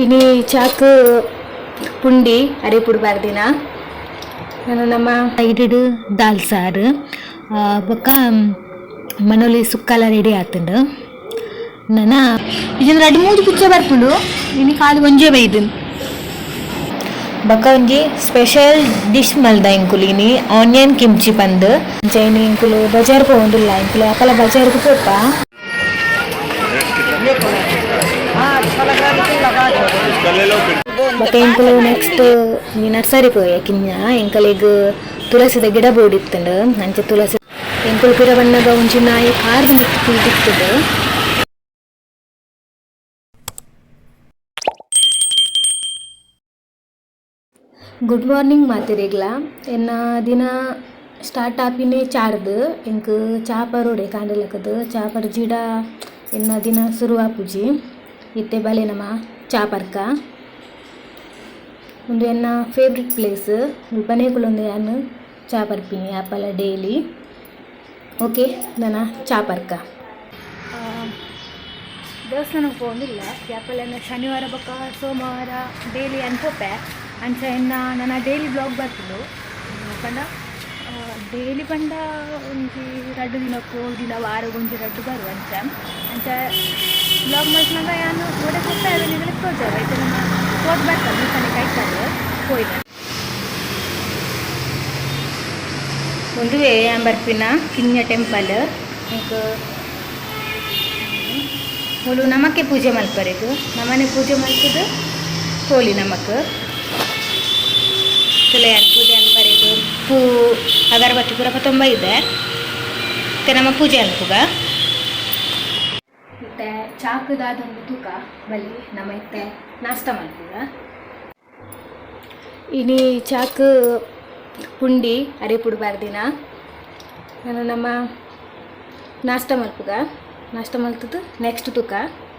ಇನಿ ಚಾಕ್ ಪುಂಡಿ ಅರಿಪುಡು ಬಾರ್ದಿನ ನಾನು ನಮ್ಮ ಐಡಿಡು ದಾಲ್ ಸಾರು ಆ, ಬೊಕ್ಕ ಮನೋಲಿ ಸುಕ್ಕಲ ರೆಡಿ ಆತುಂಡು ನನ್ನ ಇದನ್ನ ಎರಡು ಮೂರು ಪುಚ್ಚ ಬರ್ಪುಂಡು ಇನಿ ಕಾಲು ಒಂಜೇ ಬೈದು ಬೊಕ್ಕ ಒಂಜಿ ಸ್ಪೆಷಲ್ ಡಿಶ್ ಮಲ್ದ ಇಂಕುಲು ಇನಿ ಆನಿಯನ್ ಕಿಮ್ಚಿ ಪಂದ್ ಜೈನ್ ಇಂಕುಲು ಬಜಾರ್ ಪೋಂದುಲ್ಲ ಇಂಕುಲು ಅಕಲ ಬಜಾರ್ಗೆ ಪೋಪ ಮತ್ತೆ ಎಂಕಲು ನೆಕ್ಸ್ಟ್ ಈ ನರ್ಸರಿ ಪೋಯ ಕಿಂಜ ಎಂಕಲಿಗ್ ತುಳಸಿದ ಗಿಡ ಬೋಡಿತ್ತಂಡು ಅಂಚೆ ತುಳಸಿ ಎಂಕಲು ಪಿರ ಬಣ್ಣದ ಒಂಜಿ ನಾಯಿ ಕಾರ್ದು ಮಿತ್ತು ಗುಡ್ ಮಾರ್ನಿಂಗ್ ಮಾತಿರಿಗ್ಲ ಎನ್ನ ದಿನ ಸ್ಟಾರ್ಟ್ ಆಪಿನೇ ಚಾಡ್ದು. ಎಂಕ್ ಚಾಪರೋಡೆ ಕಾಂಡಲಕದು. ಚಾಪರ್ ಜಿಡ ಎನ್ನ ದಿನ ಶುರು ಆಪುಜಿ ಇತ್ತೆ ಬಲೆ ನಮ. ಚಾಪರ್ಕ ಒಂದು ಎನ್ನ ಫೇವ್ರೆಟ್ ಪ್ಲೇಸ್ ಉಲ್ಪನೇಕುಲೊಂದು ಯಾನು ಚಾಪರ್ಪಿನಿ ಆಪಲ ಡೈಲಿ ಓಕೆ ನನ್ನ ಚಾಪರ್ಕ ದೇವಸ್ಥಾನಕ್ಕೆ ಹೋಗಿಲ್ಲ ಯಾಪಲ್ಲ ಶನಿವಾರ ಬೊಕ್ಕ ಸೋಮವಾರ ಡೈಲಿ ಅನ್ಕೋಪೆ ಅಂಚ ಎನ್ನ ನನ್ನ ಡೈಲಿ ಬ್ಲಾಗ್ ಬರ್ತಿದ್ದು ಪಂಡ ಡೈಲಿ ಪಂಡ ಒಂಜಿ ರಡ್ಡು ದಿನಕ್ಕೂ ದಿನ ವಾರಗೊಂಜಿ ರಡ್ಡು ಬರುವ ಅಂಚ ಅಂಚ ಬ್ಲಾಗ್ ಮಾಡಿಸಿನಾಗ ಯಾನು ಒಡೆ ಕೊಟ್ಟ ಅದನ್ನ ತೋಜಾರ ಆಯ್ತು, ನಮ್ಮ ಕೋಟ್ ಬರ್ತಾರೆ ಮುಖಾನೆ ಕೈತಾರೆ ಹೋಯ್ತು ಒಂದುವೆ ಬರ್ಪಿನ ಕಿನ್ಯ ಟೆಂಪಲ್ ಹೋಲು ಮೂಲು ನಮಕ್ಕೆ ಪೂಜೆ ಮಲ್ಪರೆದು ನಮ್ಮನೆ ಪೂಜೆ ಮಲ್ಪದು ಹೋಲಿ ನಮಕ್. ಪೂಜೆ ಪೂ ಅಗರಬತ್ತಿ ಪೂರ ತುಂಬ ಇದೆ. ಮತ್ತೆ ನಮ್ಮ ಪೂಜೆ ಅನ್ಪುಗ ಮತ್ತೆ ಚಾಕದಾದೊಂದು ತೂಕ ಬಲಿ ನಮ್ಮ ಇತ್ತೆ ನಾಷ್ಟ ಮಾಡ್ತೀವ ಇನಿ ಚಾಕ್ ಪುಂಡಿ ಅರಿಪುಡು ಬಾರ್ದಿನ ನಾನು ನಮ್ಮ ನಾಷ್ಟ ಮಲ್ಪುಗ ನಾಷ್ಟ ಮಲ್ತದ್ದು ನೆಕ್ಸ್ಟ್ ತುಕ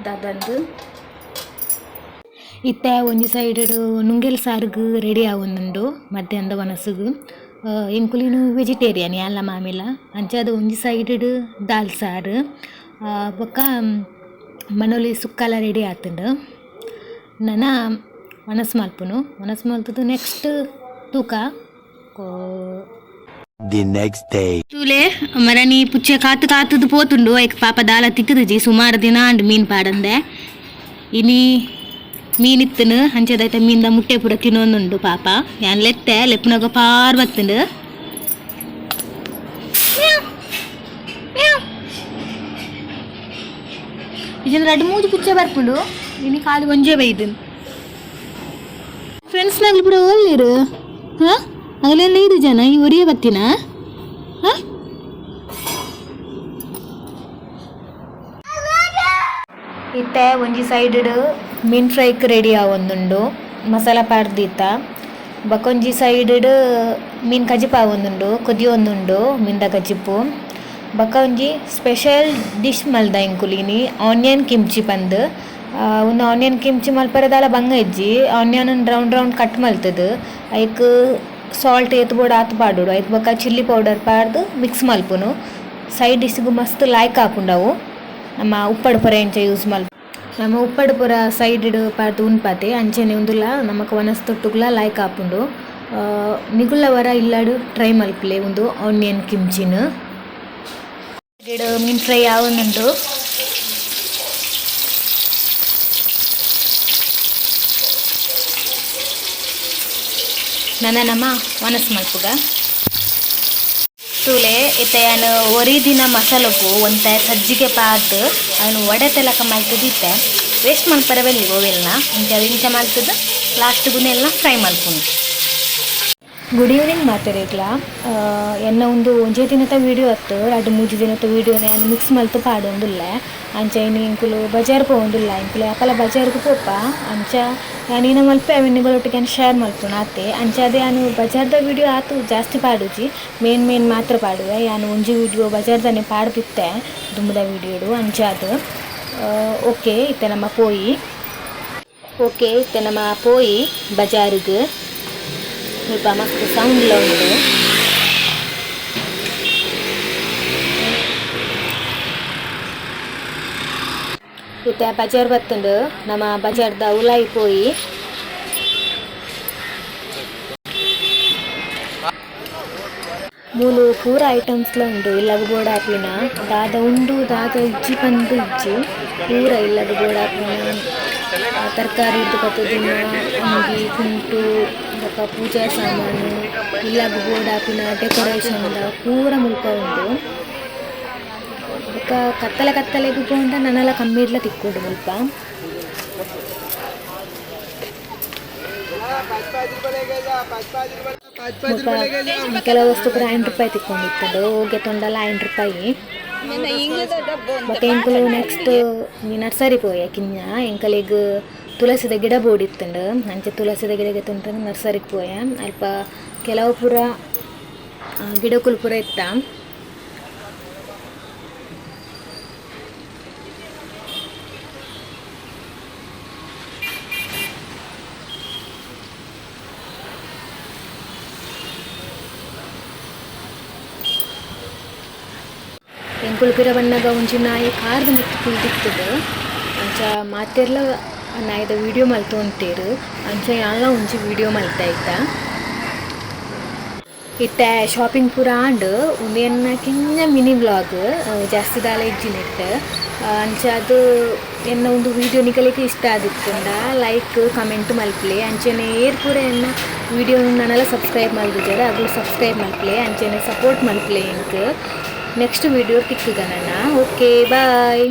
ದಾದಂದು. ಇತ್ತೆ ಒಂಜಿ ಸೈಡ್ ನುಂಗೆಲ್ ಸಾರ್ಗು ರೆಡಿ ಆವೊಂದುಂಡು ಮಧ್ಯಾಹ್ನದ ವನಸುಗು ಎಂಕುಲಿನು ವೆಜಿಟೇರಿಯನ್ ಎಲ್ಲ ಮಾಮಿಲ ಅಂಚಾದ ಒಂಜಿ ಸೈಡ್ ದಾಲ್ ಸಾರು. ಆ, ಬೊಕ್ಕ ಮನೋಲಿ ಸುಕ್ಕಲ ರೆಡಿ ಆತುಂಡು. ನನ ಮನಸ್ಸು ಮಲ್ಪುನು. ಮನಸ್ಸು ಮಲ್ತದ್ದು ನೆಕ್ಸ್ಟ್ ತೂಕ. The next day. ತೂಲೆ ಮರನಿ ಪುಚ್ಚೆ ಕಾತು ಕಾತುದು ಪೋತುಂಡು. ಐಕ್ ಪಾಪ ದಾಲ ತಿಕ್ಕುದುಜಿ ಸುಮಾರು ದಿನ ಅಂಡ್ ಮೀನ್ ಪಾಡಂದೆ. ಇನಿ ಮೀನಿತ್ತನು ಹಂಚದೈತೆ ಮೀನ್ದ ಮುಟ್ಟೆ ಪೂರ ತಿನ್ನೊಂದುಂಡು ಪಾಪ ಯಾನ್ ಲೆತ್ತೆ ಲೆಪ್ಪನಾಗ ಪಾರ್ ಬತ್ತುಂಡು ಇದನ್ನ ಎರಡು ಮೂಜು ಪುಚ್ಚೆ ಬರ್ಪುಂಡು ಇನಿ ಕಾಲು ಒಂಜೇ ಬೈದು ಫ್ರೆಂಡ್ಸ್ನಾಗ್ಲು ಕೂಡ ಒಳ್ಳೆರು ಹಾಂ ಆಗಲೆಲ್ಲ ಇದು ಜನ ಈ ಒರಿಯ ಬತ್ತಿನ ಹಾಂ ಇತ್ತೆ ಒಂಜಿ ಸೈಡ್ ಮೀನ್ ಫ್ರೈಕ್ ರೆಡಿ ಆವೊಂದುಂಡು, ಮಸಾಲ ಪಾಡ್ದಿತ್ತ. ಬಕೊಂಜಿ ಸೈಡ್ ಮೀನ್ ಕಜಿಪ್ ಆವೊಂದುಂಡು ಕುದಿಯೊಂದುಂಡು ಮಿಂದ ಕಜಿಪ್ಪು ಬಕ್ಕ ಒಂಜಿ ಸ್ಪೆಷಲ್ ಡಿಶ್ ಮಲ್ದ ಇಂಕುಲಿನಿ, ಆನಿಯನ್ ಕಿಮ್ಚಿ ಪಂದ್. ಒಂದು ಆನಿಯನ್ ಕಿಮ್ಚಿ ಮಲ್ಪರದಾಲ ಬಂಗ ಇಜ್ಜಿ ಆನಿಯನ್ ರೌಂಡ್ ರೌಂಡ್ ಕಟ್ ಮಲ್ತದು. ಐಕ್ ಸಾಲ್ಟ್ ಏತ್ ಬೋರ್ಡ್ ಆತ್ ಪಾಡುಡು ಐತ್ ಬೊಕ ಚಿಲ್ಲಿ ಪೌಡರ್ ಪಾಡ್ದು ಮಿಕ್ಸ್ ಮಲ್ಪುನು. ಸೈಡ್ ಡಿಶ್ಗೂ ಮಸ್ತ್ ಲಾಯ್ಕ್ ಹಾಕೊಂಡವು. ನಮ್ಮ ಉಪ್ಪಡ್ ಪೊರೆ ಎಂಚ ಯೂಸ್ ಮಲ್ಪ ನಮ್ಮ ಉಪ್ಪಡ್ಪುರ ಸೈಡ್ ಸೈಡ್ ಪಾರ್ದು ಉನ್ಪಾತೆ ಅಂಚೆನೆ ಉಂದುಲ ನಮಕ್ ವನಸ್ ತೊಟ್ಟುಗ್ಲ ಲಾಯ್ಕ್ ಆಪುಂಡು ಆ, ನಿಗುಲ್ಲ ವರ ಇಲ್ಲಾಡು ಟ್ರೈ ಮಲ್ಪಲೆ ಒಂದು ಆನಿಯನ್ ಕಿಮ್ಚಿನ್ ಮೀನ್ ಫ್ರೈ ಆವೊಂದುಂಡು ನಮ್ಮ ಮನಸ್ಸು ಮಲ್ಪುಗ. ತೂಲೆ ಇತ್ತೆ ಒರಿ ದಿನ ಮಸಾಲಗು, ಒಂತ ಸಜ್ಜಿಗೆ ಪಾತ್ ಅವನು ವಡೆ ತೆಲಕ ಮಲ್ತದಿತ್ತೆ ವೇಸ್ಟ್ ಮಲ್ಪರ ಬೆಲ್ಲಿ ಗೋವೆಲ್ನ ಇಂಚ ಇಂಚ ಮಲ್ತುದ್ ಲಾಸ್ಟ್ ಗುನೆಲ್ಲ ಫ್ರೈ ಮಲ್ಪುನು ಗುಡ್ ಈವ್ನಿಂಗ್ ಮಾತಾಡಿಗ್ಲ ಎನ್ನ ಒಂದು ಒಂಜೇ ದಿನದ ವೀಡಿಯೋ ಅತ್ತು ಎರಡು ಮೂಜಿ ದಿನದ ವೀಡಿಯೋನೆ ನಾನು ಮಿಕ್ಸ್ ಮಲ್ತು ಪಾಡೊಂದುಲ್ಲೆ. ಅಂಚ ಇನ್ನು ಇಂಕುಲು ಬಜಾರ್ ಪೋಂದುಲ್ಲ ಇಂಕುಲು ಯಾಕಲ ಬಜಾರ್ಗೆ ಪೋಪ. ಅಂಚ ನಾನೀನ ಮಲ್ಪೆ ನಾನು ಶೇರ್ ಮಲ್ತುಣ ಆತೆ ಅಂಚ ಅದೇ ನಾನು ಬಜಾರ್ದ ವೀಡಿಯೋ ಆತು ಜಾಸ್ತಿ ಪಾಡುಜಿ. ಮೇನ್ ಮೇನ್ ಮಾತ್ರ ಪಾಡುವೆ. ನಾನು ಒಂಜಿ ವೀಡಿಯೋ ಬಜಾರ್ದನೆ ಪಾಡ್ದಿತ್ತೆ. ದುಂಬದ ವೀಡಿಯೋಡು ಅಂಚ ಅದು. ಓಕೆ ಇತ್ತೆ ನಮ್ಮ ಪೋಯಿ. ಓಕೆ ಇತ್ತೆ ನಮ್ಮ ಪೋಯಿ ಬಜಾರಿಗೆ. ಸ್ವಲ್ಪ ಮಸ್ತ್ ಸೌಂಡ್ಲ ಉಂಟು ಇತ್ತೆ ಬಜಾರ್ ಬತ್ತುಂಡು ನಮ್ಮ ಬಜಾರ್ದ ಉಲಾಯಿ ಪೋಯಿ ಮೂಲು ಪೂರ ಐಟಮ್ಸ್ಲ ಉಂಡು ಇಲ್ಲಗ್ ಬೋಡಾಪಿನ ದಾದ ಉಂಡು ದಾದ ಇಜ್ಜಿ ಪಂದು ಇಜ್ಜಿ ಪೂರ ಇಲ್ಲಗ್ ಬೋಡಾಪಿನ ತರಕಾರಿ ಬತ್ತದಿನ ಅಂಗಿ ಕುಂಟು ಬೊಕ ಪೂಜಾ ಸಾಮಾನು, ಇಲ್ಲ ಬೋರ್ಡ್ ಹಾಕಿನ ಡೆಕೋರೇಷನ್ ಪೂರ ಮುಲ್ಪ ಉಂಡು ಬೊಕ ಕತ್ತಲೆ ಕತ್ತಲೆಗ್ ನನ್ನೆಲ್ಲ ನನಲ ಕಮ್ಮಿಡ್ಲ ತಿಕ್ಕೊಂಡು ಮುಲ್ಪ ಕೆಲವು ವಸ್ತು ಕೂಡ ಐನ್ ರೂಪಾಯಿ ತಿಕ್ಕೊಂಡಿತ್ತು. ಹೋಗಿ ತೊಂಡಲ ಐನ್ ರೂಪಾಯಿ. ಬಟ್ ಎಂಕಲು ನೆಕ್ಸ್ಟ್ ನೀ ನರ್ಸರಿ ಪೋಯ ಕಿಂಜ ಎಂಕಲಿಗ್ ತುಳಸಿದ ಗಿಡ ಬೋಡಿತ್ತಂಡು. ಅಂಚೆ ತುಳಸಿದ ಗಿಡಗೆ ತುಂಟ ನರ್ಸರಿಗೆ ಪೋಯ ಅಲ್ಪ ಕೆಲವು ಪೂರ ಗಿಡಕುಲು ಪೂರ ಇತ್ತ. ಎಂಕುಲು ಬಣ್ಣದ ಒಂಜಿ ನಾಯಿ ಕಾರ್ದ ಮಿತ್ತು ಕುಲ್ದಿತ್ತದು ಅಂಚ ಮಾತೆರ್ಲ ನಾಯಿದ ವಿಡಿಯೋ ಮಲ್ತು ಉಂಟೇರು. ಅಂಚ ಯಾನ್ಲ ಒಂಜಿ ವಿಡಿಯೋ ಮಲ್ತ ಇತ್ತ ಇತ್ತೆ ಶಾಪಿಂಗ್ ಪೂರ ಆಂಡ್ ಉಂದೆನ್ನ ಕಿಂಜ ಮಿನಿ ವ್ಲಾಗ್ ಜಾಸ್ತಿ ದಾಲ ಇಜ್ಜಿನಿಟ್ಟ. ಅಂಚ ಅದು ಎನ್ನ ಒಂದು ವಿಡಿಯೋ ನಿಕಲಿಕ್ಕೆ ಇಷ್ಟ ಆದಿತ್ತುಂಡ ಲೈಕ್ ಕಮೆಂಟ್ ಮಲ್ಪಲೆ. ಅಂಚೆನೆ ಏರ್ ಪೂರ ಎನ್ನ ವಿಡಿಯೋ ನನ್ನೆಲ್ಲ ಸಬ್ಸ್ಕ್ರೈಬ್ ಮಲ್ದಿದ್ದಾರೆ ಅದು ಸಬ್ಸ್ಕ್ರೈಬ್ ಮಲ್ಪಲೆ. ಅಂಚೆನೆ ಸಪೋರ್ಟ್ ಮಲ್ಪಲೆ ಇಂಕ್ ನೆಕ್ಸ್ಟ್ ವಿಡಿಯೋ ತಿಕ್ಕುಗ ನನ್ನ ಓಕೆ ಬಾಯ್